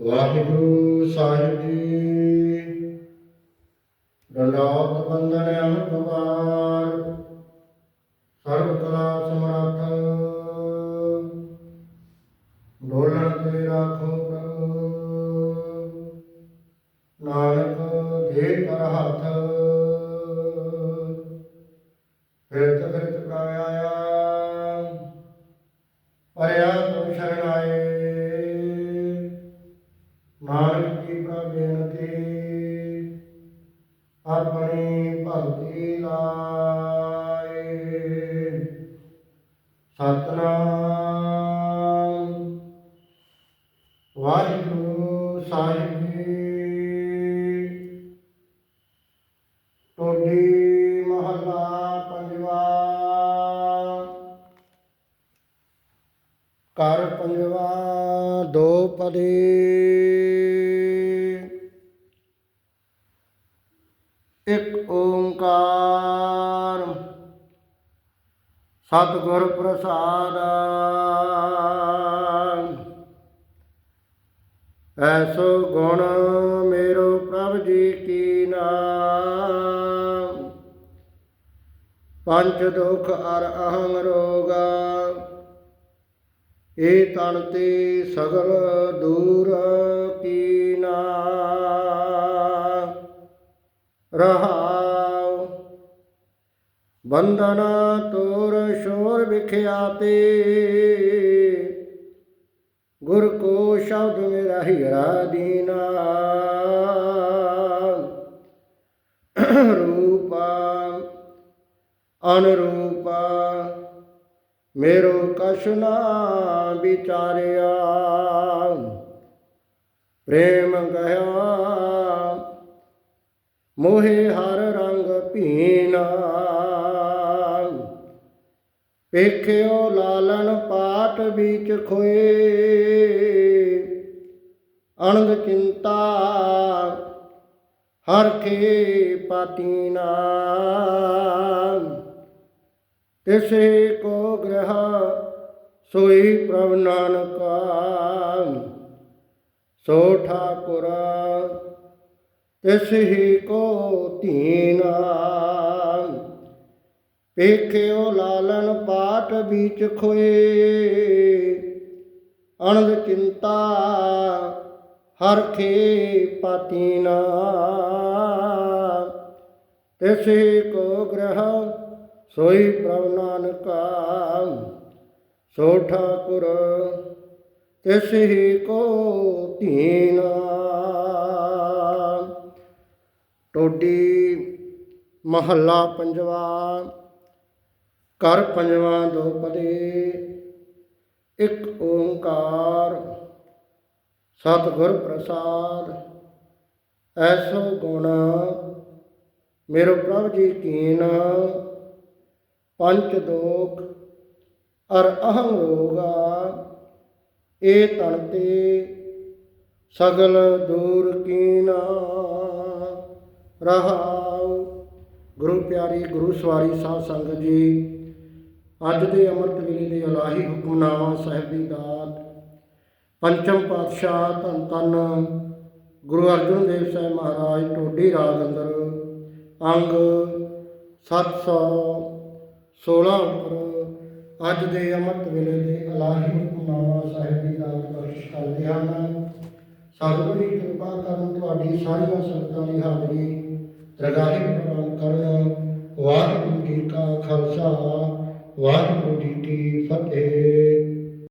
ਵਾਹਿਗੁਰੂ ਸਾਹਿਬ ਜੀ। ਦੰਡੋਤ ਬੰਦਨ ਅਨੁਭਵਾਰ ਸਰਬ ਕਲਾ ਸਮਰੱਥ। ਡੋਲਣ ਤੇ ਰਾਖੋ ਪ੍ਰਭੂ ਨਾਨਕ ਦੇ ਕਰ ਹੱਥ। ਫਿਰਤ ਫਿਰਤ ਨਾਨਕ ਕੀ ਪ੍ਰਭ ਬੇਨਤੀ ਆਪਣੀ ਭਗਤੀ ਲਾਏ। ਸਤਨਾਮ। ਵਾਹਿਗੁਰੂ ਸਾਹਿਬ ਜੀ। ਟੋਡੀ ਮਹਲਾ ਪੰਜਵਾ। ਕਰ ਪੰਜਵਾ ਦੋ ਪਦੇ। ਸਤਿਗੁਰ ਪ੍ਰਸਾਦ। ਐਸੋ ਗੁਣ ਮੇਰੋ ਪ੍ਰਭ ਜੀ ਕੀ ਨਾਮ। ਪੰਜ ਦੁਖ ਅਰ ਅਹੰ ਰੋਗਾ। ਏ ਤਨ ਤੇ ਸਗਲ ਦੂਰ ਕੀਨਾ ਰਹਾਉ ਬੰਧਨ ਤੋਰ ਸ਼ੋਰ ਵਿਖਿਆਤੇ ਗੁਰ ਕੋ ਸ਼ਬਦ ਮੇਰਾ ਹੀਰਾ ਦੀਨਾ ਰੂਪਾ, ਅਨਰੂਪਾ, ਮੇਰੋ ਕਛ ਨਾ ਵਿਚਾਰਿਆ। ਪ੍ਰੇਮ ਗਇਆ ਮੋਹੇ ਹਰ ਰੰਗ ਭੀਨਾ। ਵੇਖਿਓ ਲਾਲਣ ਪਾਟ ਵਿੱਚ ਖੋਏ। ਅਣਗ ਚਿੰਤਾ ਹਰ ਖੇ ਪਾਤੀਨਾ ਤਿਸੇ ਕੋ ਗ੍ਰਹ ਸੋਈ ਪ੍ਰਭ ਨਾਨਕਾ। ਸੋ ਠਾਕੁਰਾ ਇਸ ਹੀ ਕੋ ਧੀਨਾ। ਵੇਖਿਓ ਲਾਲਨ ਪਾਠ ਵਿੱਚ ਖੋਏ। ਅਣਦ ਚਿੰਤਾ ਹਰ ਖੇ ਪਾਤੀਨਾ। ਤਿਸੇ ਕੋ ਗ੍ਰਹ ਸੋਈ ਪ੍ਰਭ ਨਾਨਕਾ। ਸੋ ਠਾਕੁਰ ਤਿਸ ਹੀ ਕੋ ਧੀਨਾ। ਟੋਡੀ ਮਹੱਲਾ ਪੰਜਵਾ ਕਰ ਪੰਜਵਾ ਦੋ ਪਦੇ, ਇੱਕ ਓੰਕਾਰ, ਸਤਿਗੁਰ ਪ੍ਰਸਾਦ। ਐਸੋ ਗੁਣ ਮੇਰੋ ਪ੍ਰਭ ਜੀ ਕੀਨ, ਪੰਚ ਦੋਖ, ਅਰ ਅਹੰ ਰੋਗਾ ਏ ਤਨ ਤੇ ਸਗਲ ਦੂਰ ਕੀਨਾ। ਰਹਾਉ। ਗੁਰੂ ਪਿਆਰੀ, ਗੁਰੂ ਸਵਾਰੀ ਸਾਧ ਸੰਗਤ ਜੀ, ਅੱਜ ਦੇ ਅੰਮ੍ਰਿਤ ਵੇਲੇ ਦੇ ਇਲਾਹੀ ਹੁਕਮਨਾਮਾ ਸਾਹਿਬ ਦੀ ਦਾਤ, ਪੰਚਮ ਪਾਤਸ਼ਾਹ ਧੰਨ ਧੰਨ ਗੁਰੂ ਅਰਜਨ ਦੇਵ ਸਾਹਿਬ ਮਹਾਰਾਜ ਟੋਡੀ ਰਾਗ ਅੰਦਰ, ਅੰਗ 716 ਉੱਪਰ ਅੱਜ ਦੇ ਅੰਮ੍ਰਿਤ ਵੇਲੇ ਦੇ ਇਲਾਹੀ ਹੁਕਮਨਾਮਾ ਸਾਹਿਬ ਦੀ ਦਾਤ ਬਖਸ਼ ਕਰਦੇ ਹਨ। ਸਤਿਗੁਰੂ ਦੀ ਕਿਰਪਾ ਕਰਨ ਤੁਹਾਡੀ ਸਾਰੀਆਂ ਸੰਗਤਾਂ ਦੀ ਹਾਜ਼ਰੀ ਦਰਗਾਹੀ ਪ੍ਰਦਾਨ ਕਰਨ ਵਾਹਿਗੁਰੂ ਜੀ ਕਾ ਖਾਲਸਾ ਵਾਹਿਗੁਰੂ ਜੀ ਕੀ ਫਤਿਹ।